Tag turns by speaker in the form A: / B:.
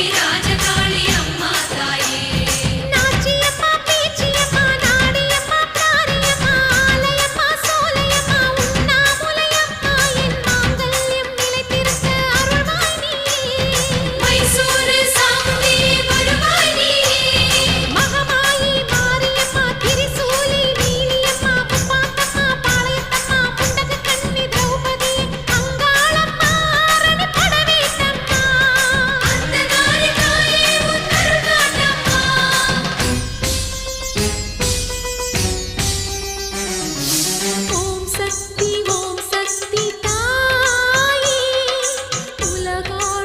A: Marina.
B: మూలగా